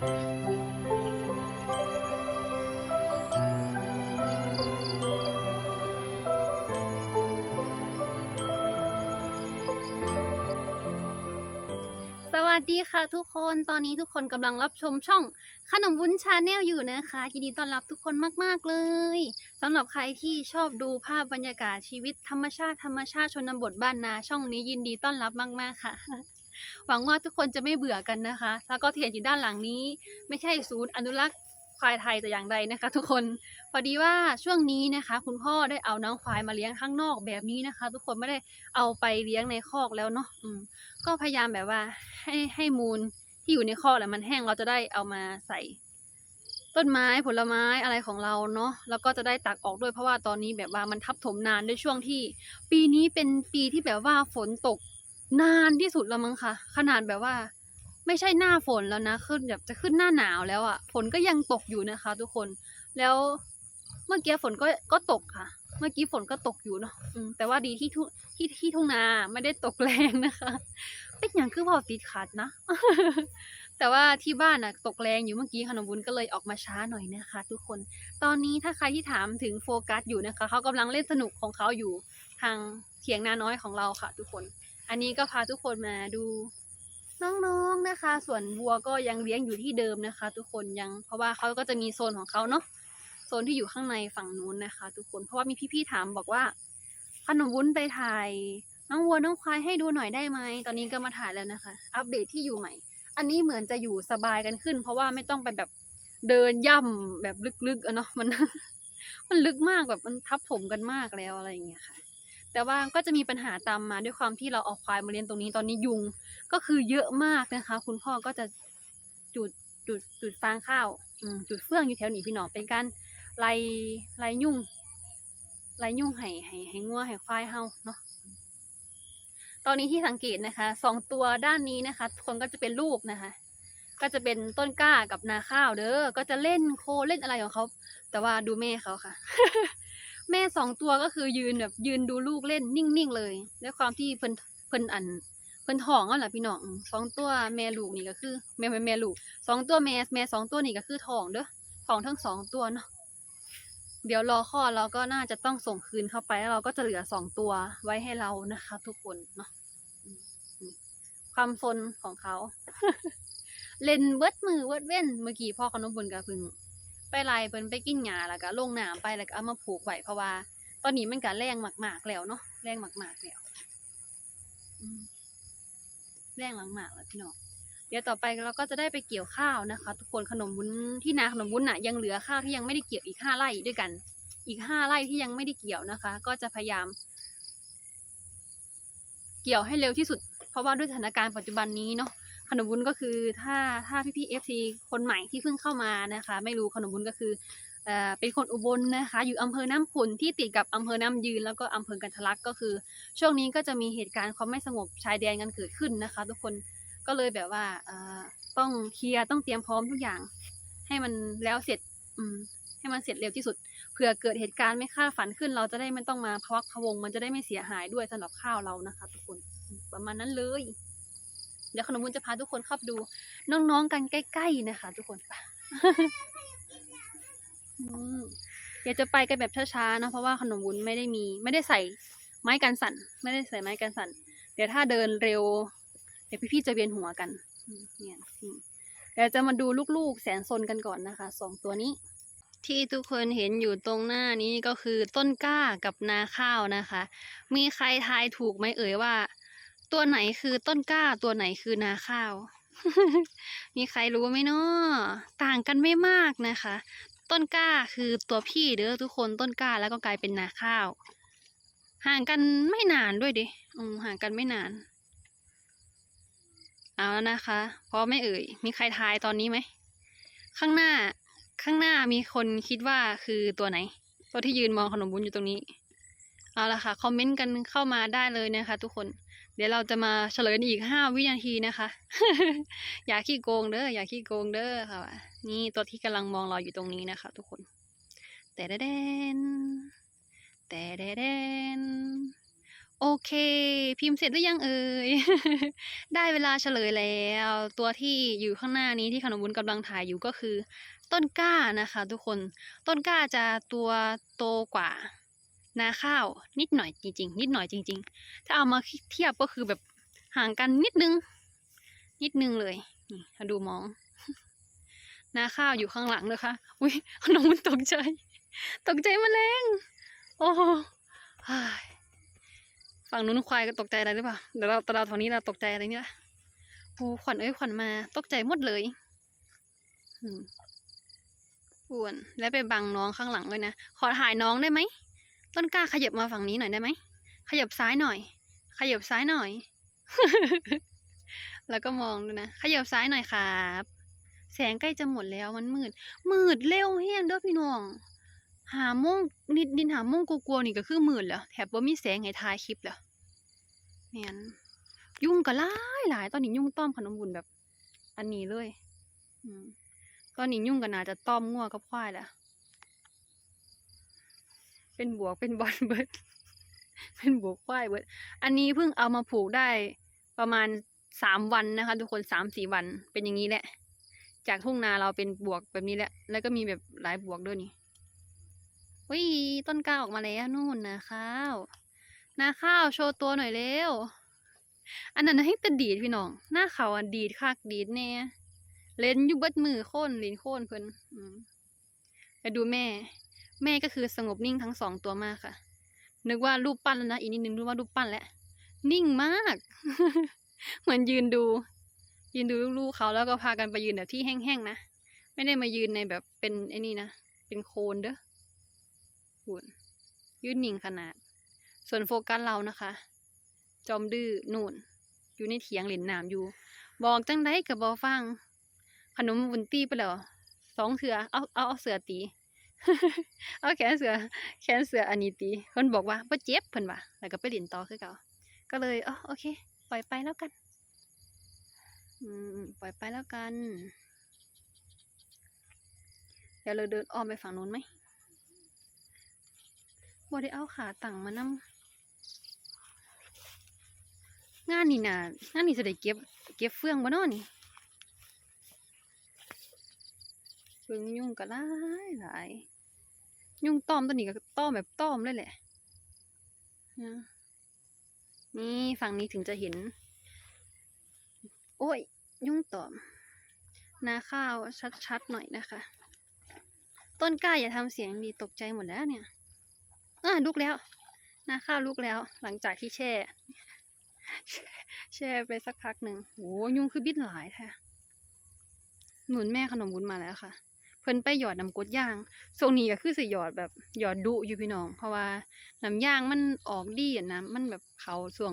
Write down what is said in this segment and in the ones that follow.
สวัสดีค่ะทุกคนตอนนี้ทุกคนกำลังรับชมช่องขนมวุ้นชาแนลอยู่นะคะยินดีต้อนรับทุกคนมาก ๆ เลยสำหรับใครที่ชอบดูภาพบรรยากาศชีวิตธรรมชาติธรรมชาติชนบทบ้านนาช่องนี้ยินดีต้อนรับมาก ๆ ค่ะ หวังว่าทุกคนจะไม่เบื่อกันนะคะ แล้วก็ที่เห็นอยู่ด้านหลังนี้ ไม่ใช่ศูนย์อนุรักษ์ควายไทยแต่อย่างใดนะคะ ทุกคนพอดีว่าช่วงนี้นะคะ คุณพ่อได้เอาน้องควายมาเลี้ยงข้างนอกแบบนี้นะคะ ทุกคนไม่ได้เอาไปเลี้ยงในคอกแล้วเนาะก็พยายามแบบว่าให้ให้มูลที่อยู่ในคอกแหละมันแห้งเราจะได้เอามาใส่ต้นไม้ผลไม้อะไรของเราเนาะแล้วก็จะได้ตักออกด้วยเพราะว่าตอนนี้แบบว่ามันทับถมนานด้วยช่วงที่ ปีนี้เป็นปีที่แบบว่าฝนตก นานที่สุดแล้วมั้งคะขนาดแบบว่า ไม่ใช่หน้าฝนแล้วนะขึ้นแบบจะขึ้นหน้าหนาวแล้วอะ่ะฝนก็ยังตกอยู่นะคะ ทุกคนแล้วเมื่อกี้ฝนก็ก็ตกค่ะ เมื่อกี้ฝนก็ตกอยู่เนาะแต่ว่าดีที่ทุที่ที่ทุ่งนาไม่ได้ตกแรงนะคะเป็นอย่างคือพอติดขัดนะแต่ว่าที่บ้านน่ะตกแรงอยู่เมื่อกี้ขนมวุ้นก็เลยออกมาช้าหน่อยนะคะ ทุกคน ตอนนี้ถ้าใครที่ถามถึงโฟกัสอยู่นะคะเขากำลังเล่นสนุกของเขาอยู่ทางเถียงนาน้อยของเราค่ะ ทุกคน อันนี้ก็พาทุกคนมาดูน้องๆนะคะ ส่วนวัวก็ยังเลี้ยงอยู่ที่เดิมนะคะ ทุกคนยังเพราะว่าเขาก็จะมีโซนของเขาเนาะโซนที่อยู่ข้างในฝั่งนู้นนะคะ ทุกคนเพราะว่ามีพี่ๆถามบอกว่าขนมวุ้นไปถ่ายน้องวัวน้องควายให้ดูหน่อยได้ไหมตอนนี้ก็มาถ่ายแล้วนะคะ อัปเดตที่อยู่ใหม่ อันนี้เหมือนจะอยู่สบายกันขึ้น เพราะว่าไม่ต้องไปแบบเดินย่ำแบบลึกๆอะเนาะมัน มันลึกมากแบบมันทับถมกันมากแล้วอะไรอย่างเงี้ยค่ะ แต่ว่าก็จะมีปัญหาตามมาด้วยความที่เราเอาควายมาเลี้ยงตรงนี้ตอนนี้ยุงก็คือเยอะมากนะคะ คุณพ่อก็จะจุดจุดจุดฟางข้าวอืจุดเฟื่องอยู่แถวนี้พี่น้องเป็นการไล่ไล่ยุ่งไล่ยุ่งให้ให้ให้งัวให้ควายเฮาเนาะตอนนี้ที่สังเกตนะคะสองตัวด้านนี้นะคะคนก็จะเป็นลูกนะคะ ก็จะเป็นต้นกล้ากับนาข้าวเด้อก็จะเล่นโคเล่นอะไรของเขาแต่ว่าดูแม่เขาค่ะ แม่สองตัวก็คือยืนแบบยืนดูลูกเล่นนิ่งๆเลยด้วยความที่เพิ่นเพิ่นอันเพิ่นท้องอะแหละพี่น้องสองตัวแม่ลูกนี่ก็คือ แม่แม่แม่ลูกสองตัวแม่แม่สองตัวนี่ก็คือท้องเด้อท้องทั้งสองตัวเนาะเดี๋ยวรอคลอดเราก็น่าจะต้องส่งคืนเข้าไปแล้วเราก็จะเหลือสองตัวไว้ให้เรานะคะ ทุกคนเนาะความซนของเขา เล่นเบิดมือเบิดเว้นเมื่อกี้พ่อขนมบุญกับพึ่ง ไปไล่เพิ่นไปกินหญ้าแล้วก็ลงน้ำไปแล้วก็เอามาผูกไว้เพราะว่า ตอนนี้มันก็แรงมากๆแล้วเนาะแรงมากๆแล้วแรงมากๆแล้วพี่น้องเดี๋ยวต่อไปเราก็จะได้ไปเกี่ยวข้าวนะคะ ทุกคนขนมวุ้นที่นาขนมวุ้นน่ะยังเหลือข้าวที่ยังไม่ได้เกี่ยวอีกห้าไร่ด้วยกัน อีกห้าไร่ที่ยังไม่ได้เกี่ยวนะคะ ก็จะพยายาม เกี่ยวให้เร็วที่สุด เพราะว่าด้วยสถานการณ์ปัจจุบันนี้เนาะ ขนมวุ้นก็คือถ้าถ้าพี่พี่เอฟซีคนใหม่ที่เพิ่งเข้ามานะคะ ไม่รู้ขนมวุ้นก็คือเออเป็นคนอุบลนะคะ อยู่อำเภอน้ำขุนที่ติดกับอำเภอน้ำยืน แล้วก็อำเภอกันทะลักก็คือ ช่วงนี้ก็จะมีเหตุการณ์ความไม่สงบชายแดนกันเกิดขึ้นนะคะ ทุกคนก็เลยแบบว่าต้องเคลียร์ต้องเตรียมพร้อมทุกอย่าง ให้มันแล้วเสร็จให้มันเสร็จเร็วที่สุดเผื่อเกิดเหตุการณ์ไม่คาดฝันขึ้น เราจะได้ไม่ต้องมาพวักพวง มันจะได้ไม่เสียหายด้วยสำหรับข้าวเรานะคะ ทุกคนประมาณนั้นเลย เดี๋ยวขนมบุญจะพาทุกคนเข้าไปดู น้องๆกันใกล้ๆนะคะ ทุกคนไปอืมเดี๋ยวจะไปกันแบบช้าๆนะเพราะว่าขนมวุ้นไม่ได้มี ไม่ได้ใส่ไม้กันสั่น ไม่ได้ใส่ไม้กันสั่น เดี๋ยวถ้าเดินเร็ว เดี๋ยวพี่ๆจะเวียนหัวกันเนี่ยเดี๋ยวจะมาดูลูกๆแสนซนกันก่อนนะคะสองตัวนี้ที่ทุกคนเห็นอยู่ตรงหน้านี้ก็คือต้นกล้ากับนาข้าวนะคะ มีใครทายถูกไหมเอ่ยว่า ตัวไหนคือต้นกล้าตัวไหนคือนาข้าว มีใครรู้ไหมเนาะต่างกันไม่มากนะคะ ต้นกล้าคือตัวพี่เด้อทุกคนต้นกล้าแล้วก็กลายเป็นนาข้าว ห่างกันไม่นานด้วยดิห่างกันไม่นาน เอาแล้วนะคะพร้อไม่เอ่ย มีใครทายตอนนี้ไหม ข้างหน้าข้างหน้ามีคนคิดว่าคือตัวไหน ตัวที่ยืนมองขนมบุญอยู่ตรงนี้ เอาละค่ะ คอมเมนต์กันเข้ามาได้เลยนะคะ ทุกคน เดี๋ยวเราจะมาเฉลยในอีกห้าวินาทีนะคะ อย่าขี้โกงเด้ออย่าขี้โกงเด้อค่ะ นี่ตัวที่กำลังมองเราอยู่ตรงนี้นะคะ ทุกคน แต่แดนแต่แดนโอเค พิมพ์เสร็จหรือยังเอ่ย ได้เวลาเฉลยแล้ว ตัวที่อยู่ข้างหน้านี้ที่ขนมวุ้นกำลังถ่ายอยู่ก็คือ ต้นกล้านะคะ ทุกคน ต้นกล้าจะตัวโตกว่า นาข้าวนิดหน่อยจริง ๆ นิดหน่อยจริง ๆ ถ้าเอามาเทียบก็คือแบบห่างกันนิดนึง นิดนึงเลยนี่ถ้าดูมอง นาข้าวอยู่ข้างหลังเลยค่ะอุ้ยขนมมันตกใจ ตกใจแมลงโอ้โหอ้าฝั่งนู้นควายก็ตกใจอะไรหรือเปล่าเดี๋ยวเราต่เราทางนี้เราตกใจอะไรนี่ละโอ้ขวัญเอ้ยขวัญมา ตกใจหมดเลยอืมอ้วน แล้วไปบังน้องข้างหลังเลยนะ ขอถ่ายน้องได้ไหม ต้นกล้าขยับมาฝั่งนี้หน่อยได้ไหม ขยับซ้ายหน่อย ขยับซ้ายหน่อย แล้วก็มองดูนะ ขยับซ้ายหน่อยครับ แสงใกล้จะหมดแล้วมันมืด มืดเร็วเฮียนเด้อพี่น้อง หาโมงนิดดินหาโมงกลัวๆนี่ก็คือมืดแล้วแถบบ่มีแสงให้ถ่ายคลิปแล้วแม่นยุ่งก็หลายหลาย ตอนนี้ยุ่งต้อมขนมบุญแบบ อันนี้เลย อืมตอนนี้ยุ่งก็น่าจะต้อมงัวกับควายแล้ว เป็นบวกเป็นบอลเบิดเป็นบวกควายเบิด อันนี้เพิ่งเอามาผูกได้ประมาณสามวันนะคะ ทุกคนสามสี่วันเป็นอย่างนี้แหละ จากทุ่งนาเราเป็นบวกแบบนี้แหละ แล้วก็มีแบบหลายบวกด้วยนี่วิต้นกล้าออกมาแล้วนู่นนาข้าวนาข้าวโชว์ตัวหน่อยเร็ว อันนั้นให้ต่ดีดพี่น้อง หน้าเขาอะดีดคักดีดแน่เล่นยู่เบิดมือโค่นลินโค่นเพิ่นอืมไปดูแม่ แม่ก็คือสงบนิ่งทั้งสองตัวมากค่ะ นึกว่ารูปปั้นแล้วนะอีกนิดนึงนึกว่ารูปปั้นแล้วนิ่งมาก เหมือนยืนดู ยืนดูลูกๆเขาแล้วก็พากันไปยืนแบบที่แห้งๆนะไม่ได้มายืนในแบบเป็นไอ้นี่นะเป็นโคนเด้อหุ่นยืนนิ่งขนาด ส่วนโฟกัสเรานะคะ จอมดื้อนู่น อยู่ในเถียงเหรียญหนามอยู่ บอกจังได้กับบอฟังขนมบุญตีไปแล้วสองเสือเอาเอาเอาเสือตี เอาแขนเสือ แขนเสืออันนี้ตีเพิ่นบอกว่าบ่เจ็บเพิ่นว่าแล้วก็ไปเรียนต่อคือเก่าก็เลยอ๋อโอเค ปล่อยไปแล้วกัน อืมปล่อยไปแล้วกัน เดี๋ยวเราเดินอ้อมไปฝั่งนู้นไหมบ่ได้เอาขาตั้งมานำงานนี่นะงานนี่จะได้เก็บ เก็บเฟืองบ่นาะนี่ เฟืองยุ่งก็หลายหลาย ยุ่งต้อมตัวนี้ก็ต้อมแบบต้อมเลยแหละนี่ฝั่งนี้ถึงจะเห็น โอ้ย ยุ่งต้อม นาข้าวชัดๆหน่อยนะคะ ต้นกล้าอย่าทำเสียงดีตกใจหมดแล้วเนี่ยอะลุกแล้ว นาข้าวลุกแล้ว หลังจากที่แช่ แช่ไปสักพักหนึ่งโหยุงคือบิดหลายแท้หนุนแม่ขนมวุ้นมาแล้วค่ะ เพิ่นไปหยอดน้ำกรดย่างช่วงนี้ก็คือสิหยอดแบบหยอดดุอยู่พี่น้อง เพราะว่าน้ำย่างมันออกดีอะนะมันแบบเขาช่วง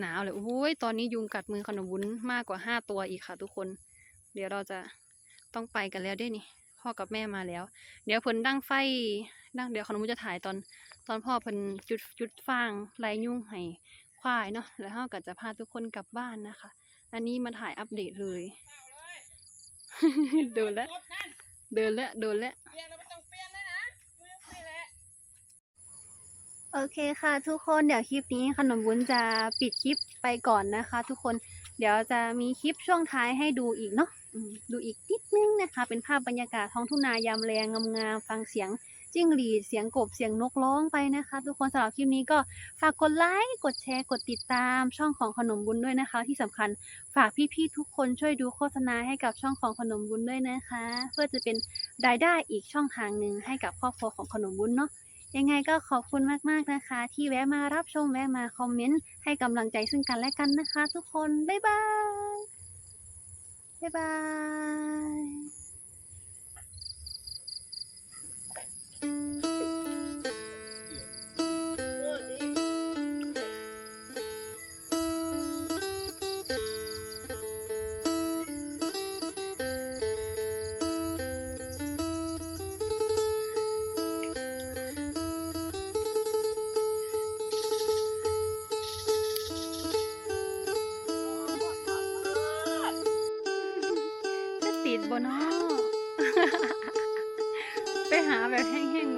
หนาวเลยโอ้ยตอนนี้ยุงกัดมือขนมวุ้นมากกว่าห้าตัวอีกค่ะ ทุกคน เดี๋ยวเราจะต้องไปกันแล้วเด้วยนี่ พ่อกับแม่มาแล้ว เดี๋ยวเพิ่นดั้งไฟดั้งเดี๋ยวขนมวุ้นจะถ่ายตอน ตอนพ่อเพิ่นจุดจุดฟางไล่ยุงให้ควายเนาะแล้วเราก็จะพาทุกคนกลับบ้านนะคะ อันนี้มาถ่ายอัปเดตเลยโดนแล้ว เดินแล้วโดนแล้วเปลี่ยนแล้วไม่ต้องเปลี่ยนเลยนะมือนี่แหละโอเคค่ะทุกคนเดี๋ยวคลิปนี้ขนมวุ้นจะปิดคลิปไปก่อนนะคะ ทุกคนเดี๋ยวจะมีคลิปช่วงท้ายให้ดูอีกเนาะดูอีกนิดนึงนะคะ เป็นภาพบรรยากาศท้องทุ่งนายามแรงงามๆฟังเสียง จิ้งหรีดเสียงกบเสียงนกร้องไปนะคะ ทุกคนสำหรับคลิปนี้ก็ฝากกดไลค์กดแชร์กดติดตามช่องของขนมบุญด้วยนะคะ ที่สำคัญฝากพี่ๆทุกคนช่วยดูโฆษณาให้กับช่องของขนมบุญด้วยนะคะ เพื่อจะเป็นรายได้อีกช่องทางหนึ่งให้กับครอบครัวของขนมบุญเนาะยังไงก็ขอบคุณมากๆนะคะ ที่แวะมารับชมแวะมาคอมเมนต์ให้กำลังใจซึ่งกันและกันนะคะ ทุกคน บ๊ายบาย บ๊ายบาย จะ ติดบ่เนาะ ไ